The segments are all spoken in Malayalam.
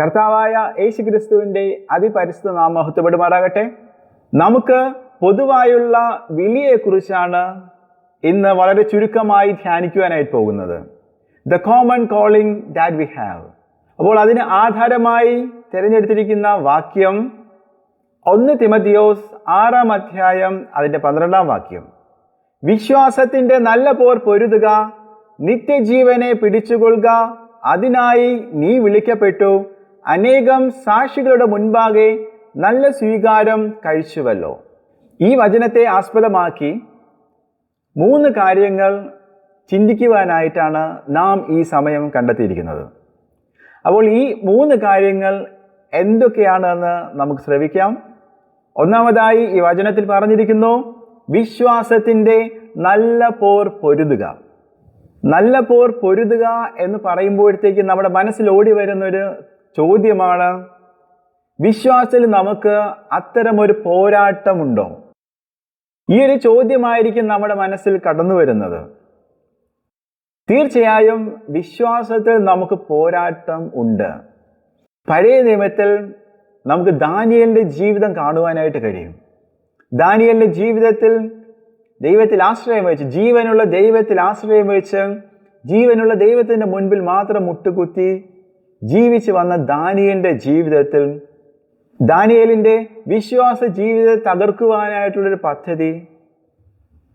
കർത്താവായ യേശു ക്രിസ്തുവിന്റെ അതിപരിസ്ഥിത നാം മഹത്വപ്പെടുമാറാകട്ടെ നമുക്ക് പൊതുവായുള്ള വിളിയെക്കുറിച്ചാണ് ഇന്ന് വളരെ ചുരുക്കമായി ധ്യാനിക്കുവാനായിട്ട് പോകുന്നത്. The common calling that we have അപ്പോൾ അതിന് ആധാരമായി തിരഞ്ഞെടുത്തിരിക്കുന്ന വാക്യം ഒന്ന് തിമതിയോസ് ആറാം അധ്യായം അതിന്റെ പന്ത്രണ്ടാം വാക്യം. വിശ്വാസത്തിന്റെ നല്ല പോർ പൊരുതുക നിത്യജീവനെ പിടിച്ചുകൊള്ളുക അതിനായി നീ വിളിക്കപ്പെട്ടു. അനേകം സാക്ഷികളുടെ മുൻപാകെ നല്ല സ്വീകാരം കഴിച്ചുവല്ലോ. ഈ വചനത്തെ ആസ്പദമാക്കി മൂന്ന് കാര്യങ്ങൾ ചിന്തിക്കുവാനായിട്ടാണ് നാം ഈ സമയം കണ്ടെത്തിയിരിക്കുന്നത്. അപ്പോൾ ഈ മൂന്ന് കാര്യങ്ങൾ എന്തൊക്കെയാണെന്ന് നമുക്ക് ശ്രവിക്കാം. ഒന്നാമതായി ഈ വചനത്തിൽ പറഞ്ഞിരിക്കുന്നു വിശ്വാസത്തിന്റെ നല്ല പോർ പൊരുതുക. നല്ല പോർ പൊരുതുക എന്ന് പറയുമ്പോഴത്തേക്ക് നമ്മുടെ മനസ്സിൽ ഓടി വരുന്നൊരു ചോദ്യമാണ് വിശ്വാസത്തിൽ നമുക്ക് അത്തരമൊരു പോരാട്ടമുണ്ടോ? ഈ ഒരു ചോദ്യമായിരിക്കും നമ്മുടെ മനസ്സിൽ കടന്നു വരുന്നത്. തീർച്ചയായും വിശ്വാസത്തിൽ നമുക്ക് പോരാട്ടം ഉണ്ട്. പഴയ നിയമത്തിൽ നമുക്ക് ദാനിയലിന്റെ ജീവിതം കാണുവാനായിട്ട് കഴിയും. ദാനിയലിന്റെ ജീവിതത്തിൽ ദൈവത്തിൽ ആശ്രയം വെച്ച് ജീവനുള്ള ദൈവത്തിൽ ആശ്രയം വെച്ച് ജീവനുള്ള ദൈവത്തിന്റെ മുൻപിൽ മാത്രം മുട്ടുകുത്തി ജീവിച്ചു വന്ന ദാനിയലിന്റെ ജീവിതത്തിൽ ദാനിയലിന്റെ വിശ്വാസ ജീവിതത്തെ തകർക്കുവാനായിട്ടുള്ളൊരു പദ്ധതി.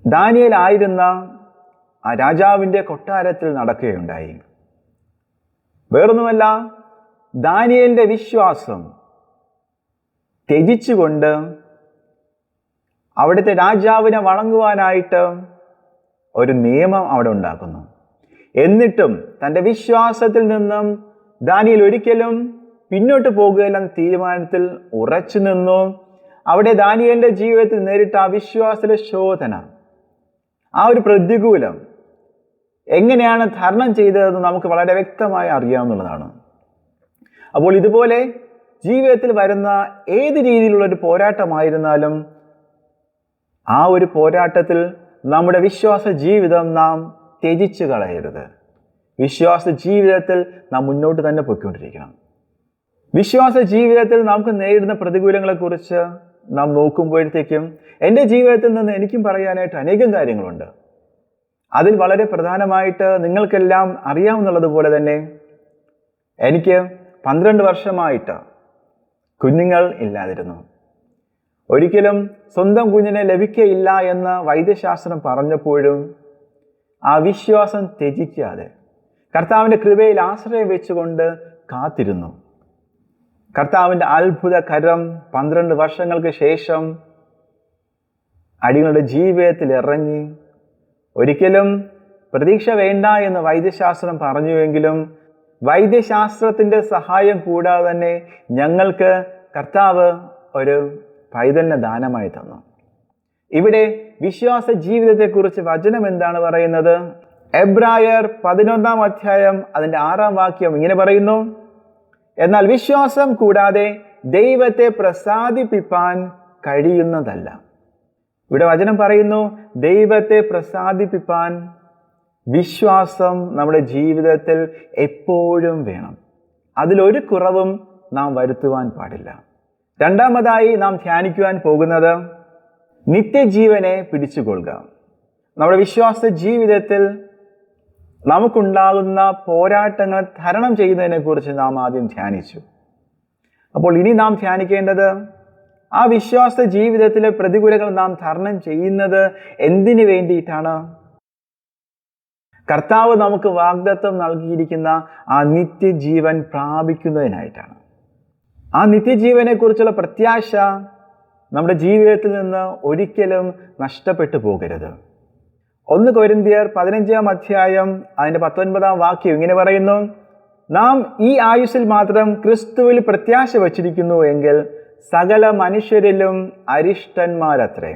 ദാനിയൽ ആയിരുന്ന ആ രാജാവിന്റെ കൊട്ടാരത്തിൽ നടക്കുകയുണ്ടായി. വേറൊന്നുമല്ല ദാനിയലിന്റെ വിശ്വാസം ത്യജിച്ചുകൊണ്ട് അവിടുത്തെ രാജാവിനെ വണങ്ങുവാനായിട്ട് ഒരു നിയമം അവിടെ ഉണ്ടാക്കുന്നു. എന്നിട്ടും തന്റെ വിശ്വാസത്തിൽ നിന്നും ദാനിയൽ ഒരിക്കലും പിന്നോട്ട് പോകുകയില്ലെന്ന തീരുമാനത്തിൽ ഉറച്ചു നിന്നു. അവിടെ ദാനിയലിന്റെ ജീവിതത്തിൽ നേരിട്ട അവിശ്വാസ ശോധന ആ ഒരു പ്രതികൂലം എങ്ങനെയാണ് തരണം ചെയ്തതെന്ന് നമുക്ക് വളരെ വ്യക്തമായി അറിയാവുന്നതാണ്. അപ്പോൾ ഇതുപോലെ ജീവിതത്തിൽ വരുന്ന ഏത് രീതിയിലുള്ള ഒരു പോരാട്ടമായിരുന്നാലും ആ ഒരു പോരാട്ടത്തിൽ നമ്മുടെ വിശ്വാസ ജീവിതം നാം ത്യജിച്ചു കളയരുത്. വിശ്വാസ ജീവിതത്തിൽ നാം മുന്നോട്ട് തന്നെ പോയിക്കൊണ്ടിരിക്കണം. വിശ്വാസ ജീവിതത്തിൽ നമുക്ക് നേരിടുന്ന പ്രതികൂലങ്ങളെക്കുറിച്ച് നാം നോക്കുമ്പോഴത്തേക്കും എന്റെ ജീവിതത്തിൽ നിന്ന് എനിക്കും പറയാനായിട്ട് അനേകം കാര്യങ്ങളുണ്ട്. അതിൽ വളരെ പ്രധാനമായിട്ട് നിങ്ങൾക്കെല്ലാം അറിയാവുന്നതുപോലെ തന്നെ എനിക്ക് പന്ത്രണ്ട് വർഷമായിട്ട് കുഞ്ഞുങ്ങൾ ഇല്ലാതിരുന്നു. ഒരിക്കലും സ്വന്തം കുഞ്ഞിനെ ലഭിക്കയില്ല എന്ന് വൈദ്യശാസ്ത്രം പറഞ്ഞപ്പോഴും ആ വിശ്വാസം ത്യജിക്കാതെ കർത്താവിന്റെ കൃപയിൽ ആശ്രയം വെച്ചുകൊണ്ട് കാത്തിരുന്നു. കർത്താവിന്റെ അത്ഭുത കരം പന്ത്രണ്ട് വർഷങ്ങൾക്ക് ശേഷം അടികളുടെ ജീവിതത്തിൽ ഇറങ്ങി. ഒരിക്കലും പ്രതീക്ഷ വേണ്ട എന്ന് വൈദ്യശാസ്ത്രം പറഞ്ഞുവെങ്കിലും വൈദ്യശാസ്ത്രത്തിന്റെ സഹായം കൂടാതെ തന്നെ ഞങ്ങൾക്ക് കർത്താവ് ഒരു പൈതന്യ ദാനമായി തന്നു. ഇവിടെ വിശ്വാസ ജീവിതത്തെക്കുറിച്ച് വചനം എന്താണ് പറയുന്നത്? എബ്രായർ പതിനൊന്നാം അധ്യായം അതിന്റെ ആറാം വാക്യം ഇങ്ങനെ പറയുന്നു. എന്നാൽ വിശ്വാസം കൂടാതെ ദൈവത്തെ പ്രസാദിപ്പിപ്പാൻ കഴിയുന്നതല്ല. ഇവിടെ വചനം പറയുന്നു ദൈവത്തെ പ്രസാദിപ്പിപ്പാൻ വിശ്വാസം നമ്മുടെ ജീവിതത്തിൽ എപ്പോഴും വേണം. അതിലൊരു കുറവും നാം വരുത്തുവാൻ പാടില്ല. രണ്ടാമതായി നാം ധ്യാനിക്കുവാൻ പോകുന്നത് നിത്യജീവനെ പിടിച്ചുകൊള്ളുക. നമ്മുടെ വിശ്വാസ ജീവിതത്തിൽ നമുക്കുണ്ടാകുന്ന പോരാട്ടങ്ങൾ തരണം ചെയ്യുന്നതിനെക്കുറിച്ച് നാം ആദ്യം ധ്യാനിച്ചു. അപ്പോൾ ഇനി നാം ധ്യാനിക്കേണ്ടത് ആ വിശ്വാസ ജീവിതത്തിലെ പ്രതികൂലങ്ങൾ നാം തരണം ചെയ്യുന്നത് എന്തിനു വേണ്ടിയിട്ടാണ്? കർത്താവ് നമുക്ക് വാഗ്ദത്വം നൽകിയിരിക്കുന്ന ആ നിത്യജീവൻ പ്രാപിക്കുന്നതിനായിട്ടാണ്. ആ നിത്യജീവനെക്കുറിച്ചുള്ള പ്രത്യാശ നമ്മുടെ ജീവിതത്തിൽ നിന്ന് ഒരിക്കലും നഷ്ടപ്പെട്ടു പോകരുത്. ഒന്ന് കൊരിന്തിയർ പതിനഞ്ചാം അധ്യായം അതിന്റെ പത്തൊൻപതാം വാക്യം ഇങ്ങനെ പറയുന്നു നാം ഈ ആയുസ്സിൽ മാത്രം ക്രിസ്തുവിൽ പ്രത്യാശ വച്ചിരിക്കുന്നു എങ്കിൽ സകല മനുഷ്യരിലും അരിഷ്ടന്മാരത്രേ.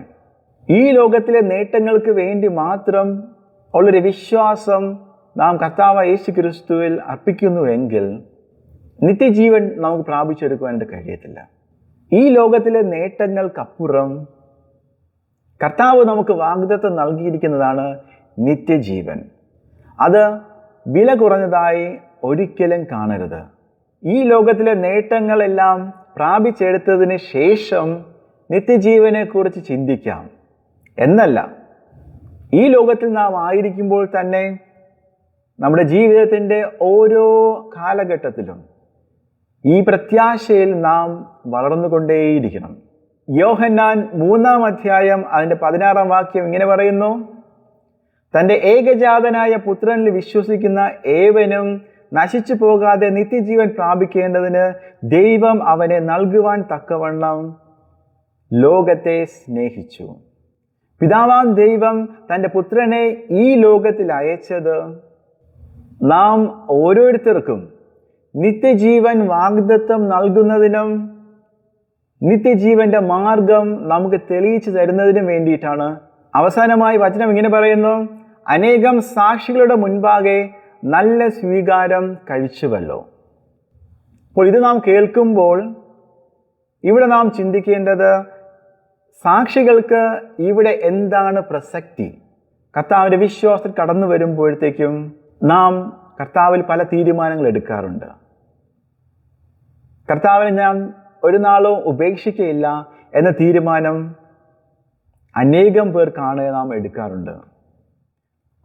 ഈ ലോകത്തിലെ നേട്ടങ്ങൾക്ക് വേണ്ടി മാത്രം ഉള്ളൊരു വിശ്വാസം നാം കർത്താവ് യേശു ക്രിസ്തുവിൽ അർപ്പിക്കുന്നു എങ്കിൽ നിത്യജീവൻ നമുക്ക് പ്രാപിച്ചെടുക്കുവാനായിട്ട് കഴിയത്തില്ല. ഈ ലോകത്തിലെ നേട്ടങ്ങൾക്കപ്പുറം കർത്താവ് നമുക്ക് വാഗ്ദത്വം നൽകിയിരിക്കുന്നതാണ് നിത്യജീവൻ. അത് വില കുറഞ്ഞതായി ഒരിക്കലും കാണരുത്. ഈ ലോകത്തിലെ നേട്ടങ്ങളെല്ലാം പ്രാപിച്ചെടുത്തതിന് ശേഷം നിത്യജീവനെക്കുറിച്ച് ചിന്തിക്കാം. എന്നല്ല ഈ ലോകത്തിൽ നാം ആയിരിക്കുമ്പോൾ തന്നെ നമ്മുടെ ജീവിതത്തിന്റെ ഓരോ കാലഘട്ടത്തിലും ഈ പ്രത്യാശയിൽ നാം വളർന്നുകൊണ്ടേയിരിക്കണം. യോഹന്നാൻ മൂന്നാം അധ്യായം അതിന്റെ പതിനാറാം വാക്യം ഇങ്ങനെ പറയുന്നു. തന്റെ ഏകജാതനായ പുത്രനിൽ വിശ്വസിക്കുന്ന ഏവനും നശിച്ചു പോകാതെ നിത്യജീവൻ പ്രാപിക്കേണ്ടതിന് ദൈവം അവനെ നൽകുവാൻ തക്കവണ്ണം ലോകത്തെ സ്നേഹിച്ചു. പിതാവാം ദൈവം തന്റെ പുത്രനെ ഈ ലോകത്തിൽ അയച്ചത് നാം ഓരോരുത്തർക്കും നിത്യജീവൻ വാഗ്ദത്വം നൽകുന്നതിനും നിത്യജീവന്റെ മാർഗം നമുക്ക് തെളിയിച്ചു തരുന്നതിനും വേണ്ടിയിട്ടാണ്. അവസാനമായി വചനം ഇങ്ങനെ പറയുന്നു അനേകം സാക്ഷികളുടെ മുൻപാകെ നല്ല സ്വീകാരം കഴിച്ചുവല്ലോ. അപ്പോൾ ഇത് നാം കേൾക്കുമ്പോൾ ഇവിടെ നാം ചിന്തിക്കേണ്ടത് സാക്ഷികൾക്ക് ഇവിടെ എന്താണ് പ്രസക്തി? കർത്താവിന്റെ വിശ്വാസത്തിൽ കടന്നു വരുമ്പോഴത്തേക്കും നാം കർത്താവിൽ പല തീരുമാനങ്ങൾ എടുക്കാറുണ്ട്. കർത്താവിനെ ഞാൻ ഒരു നാളും ഉപേക്ഷിക്കയില്ല എന്ന തീരുമാനം അനേകം പേർ കാണുക നാം എടുക്കാറുണ്ട്.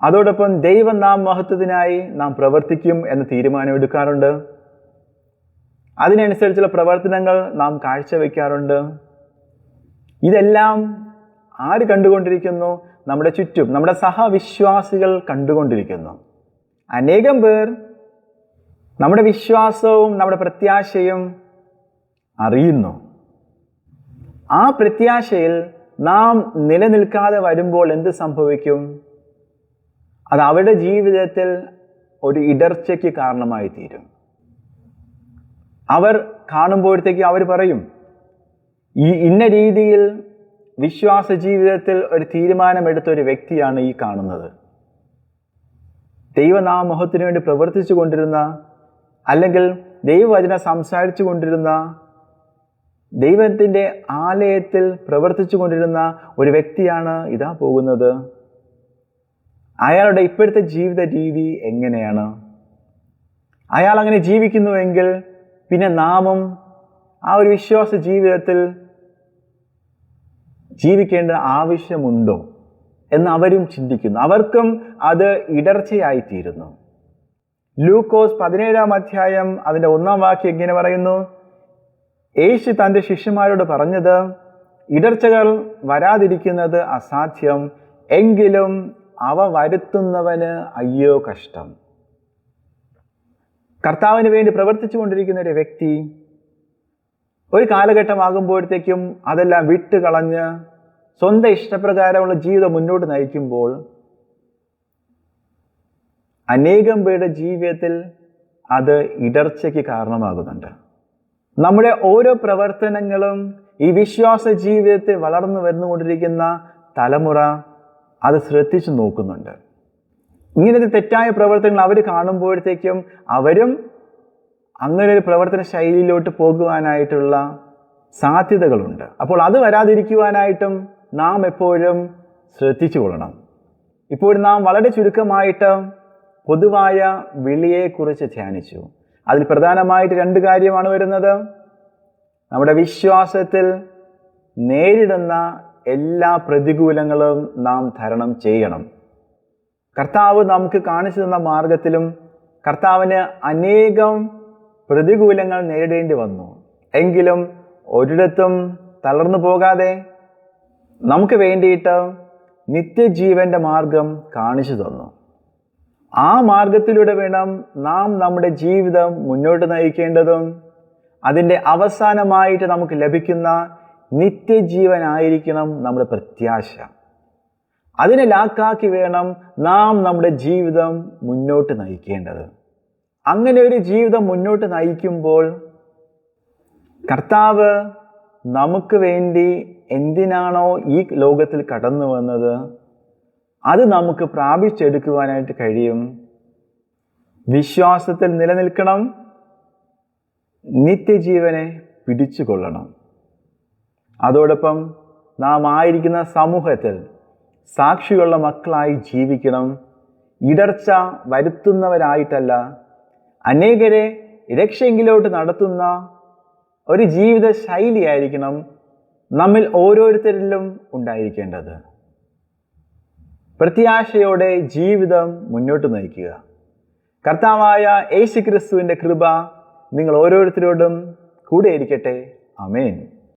അതോടൊപ്പം ദൈവം നാം മഹത്വത്തിനായി നാം പ്രവർത്തിക്കും എന്ന തീരുമാനം എടുക്കാറുണ്ട്. അതിനനുസരിച്ചുള്ള പ്രവർത്തനങ്ങൾ നാം കാഴ്ചവെക്കാറുണ്ട്. ഇതെല്ലാം ആര് കണ്ടുകൊണ്ടിരിക്കുന്നു? നമ്മുടെ ചുറ്റും നമ്മുടെ സഹവിശ്വാസികൾ കണ്ടുകൊണ്ടിരിക്കുന്നു. അനേകം പേർ നമ്മുടെ വിശ്വാസവും നമ്മുടെ പ്രത്യാശയും അറിയുന്നു. ആ പ്രത്യാശയിൽ നാം നിലനിൽക്കാതെ വരുമ്പോൾ എന്ത് സംഭവിക്കും? അത് അവരുടെ ജീവിതത്തിൽ ഒരു ഇടർച്ചയ്ക്ക് കാരണമായി തീരും അവർ കാണുമ്പോഴത്തേക്ക് അവർ പറയും ഈ ഇന്ന രീതിയിൽ വിശ്വാസ ജീവിതത്തിൽ ഒരു തീരുമാനമെടുത്ത ഒരു വ്യക്തിയാണ് ഈ കാണുന്നത്. ദൈവനാമോഹത്തിന് വേണ്ടി പ്രവർത്തിച്ചു കൊണ്ടിരുന്ന അല്ലെങ്കിൽ ദൈവവചന സംസാരിച്ചു കൊണ്ടിരുന്ന ദൈവത്തിന്റെ ആലയത്തിൽ പ്രവർത്തിച്ചു കൊണ്ടിരുന്ന ഒരു വ്യക്തിയാണ് ഇതാ പോകുന്നത്. അയാളുടെ ഇപ്പോഴത്തെ ജീവിത രീതി എങ്ങനെയാണ്? അയാൾ അങ്ങനെ ജീവിക്കുന്നുവെങ്കിൽ പിന്നെ നാമും ആ ഒരു വിശ്വാസ ജീവിതത്തിൽ ജീവിക്കേണ്ട ആവശ്യമുണ്ടോ എന്ന് അവരും ചിന്തിക്കുന്നു. അവർക്കും അത് ഇടർച്ചയായിത്തീരുന്നു. ലൂക്കോസ് പതിനേഴാം അധ്യായം അതിന്റെ ഒന്നാം വാക്യം എങ്ങനെ പറയുന്നു യേശു തന്റെ ശിഷ്യന്മാരോട് പറഞ്ഞത് ഇടർച്ചകൾ വരാതിരിക്കുന്നത് അസാധ്യം എങ്കിലും അവ വരുത്തുന്നവന് അയ്യോ കഷ്ടം. കർത്താവിന് വേണ്ടി പ്രവർത്തിച്ചു കൊണ്ടിരിക്കുന്ന ഒരു വ്യക്തി ഒരു കാലഘട്ടമാകുമ്പോഴത്തേക്കും അതെല്ലാം വിട്ട് കളഞ്ഞ് സ്വന്തം ഇഷ്ടപ്രകാരമുള്ള ജീവിതം മുന്നോട്ട് നയിക്കുമ്പോൾ അനേകം പേരുടെ ജീവിതത്തിൽ അത് ഇടർച്ചയ്ക്ക് കാരണമാകുന്നുണ്ട്. നമ്മുടെ ഓരോ പ്രവർത്തനങ്ങളും ഈ വിശ്വാസ ജീവിതത്തെ വളർന്നു വരുന്നുകൊണ്ടിരിക്കുന്ന തലമുറ അത് ശ്രദ്ധിച്ചു നോക്കുന്നുണ്ട്. ഇങ്ങനത്തെ തെറ്റായ പ്രവർത്തനങ്ങൾ അവർ കാണുമ്പോഴത്തേക്കും അവരും അങ്ങനെ ഒരു പ്രവർത്തന ശൈലിയിലോട്ട് പോകുവാനായിട്ടുള്ള സാധ്യതകളുണ്ട്. അപ്പോൾ അത് വരാതിരിക്കുവാനായിട്ടും നാം എപ്പോഴും ശ്രദ്ധിച്ചു കൊള്ളണം. ഇപ്പോൾ നാം വളരെ ചുരുക്കമായിട്ട് പൊതുവായ വിളിയെക്കുറിച്ച് ധ്യാനിച്ചു. അതിൽ പ്രധാനമായിട്ട് രണ്ട് കാര്യമാണ് വരുന്നത്. നമ്മുടെ വിശ്വാസത്തിൽ നേരിടുന്ന എല്ലാ പ്രതികൂലങ്ങളും നാം തരണം ചെയ്യണം. കർത്താവ് നമുക്ക് കാണിച്ചു തന്ന മാർഗത്തിലും കർത്താവിന് അനേകം പ്രതികൂലങ്ങൾ നേരിടേണ്ടി വന്നു. എങ്കിലും ഒരിടത്തും തളർന്നു പോകാതെ നമുക്ക് വേണ്ടിയിട്ട് നിത്യജീവന്റെ മാർഗം കാണിച്ചു തന്നു. ആ മാർഗത്തിലൂടെ വേണം നാം നമ്മുടെ ജീവിതം മുന്നോട്ട് നയിക്കേണ്ടതും. അതിന്റെ അവസാനമായിട്ട് നമുക്ക് ലഭിക്കുന്ന നിത്യജീവനായിരിക്കണം നമ്മുടെ പ്രത്യാശ. അതിനെ ലാക്കാക്കി വേണം നാം നമ്മുടെ ജീവിതം മുന്നോട്ട് നയിക്കേണ്ടത്. അങ്ങനെ ഒരു ജീവിതം മുന്നോട്ട് നയിക്കുമ്പോൾ കർത്താവ് നമുക്ക് വേണ്ടി എന്തിനാണോ ഈ ലോകത്തിൽ കടന്നു വന്നത്? അത് നമുക്ക് പ്രാപിച്ചെടുക്കുവാനായിട്ട് കഴിയും. വിശ്വാസത്തിൽ നിലനിൽക്കണം. നിത്യജീവനെ പിടിച്ചുകൊള്ളണം. അതോടൊപ്പം നാം ആയിരിക്കുന്ന സമൂഹത്തിൽ സാക്ഷിയുള്ള മക്കളായി ജീവിക്കണം. ഇടർച്ച വരുത്തുന്നവരായിട്ടല്ല. അനേകരെ രക്ഷയെങ്കിലോട്ട് നടത്തുന്ന ഒരു ജീവിത ശൈലിയായിരിക്കണം നമ്മിൽ ഓരോരുത്തരിലും ഉണ്ടായിരിക്കേണ്ടത്. പ്രത്യാശയോടെ ജീവിതം മുന്നോട്ട് നയിക്കുക. കർത്താവായ യേശു ക്രിസ്തുവിന്റെ കൃപ നിങ്ങൾ ഓരോരുത്തരോടും കൂടെയിരിക്കട്ടെ അമേൻ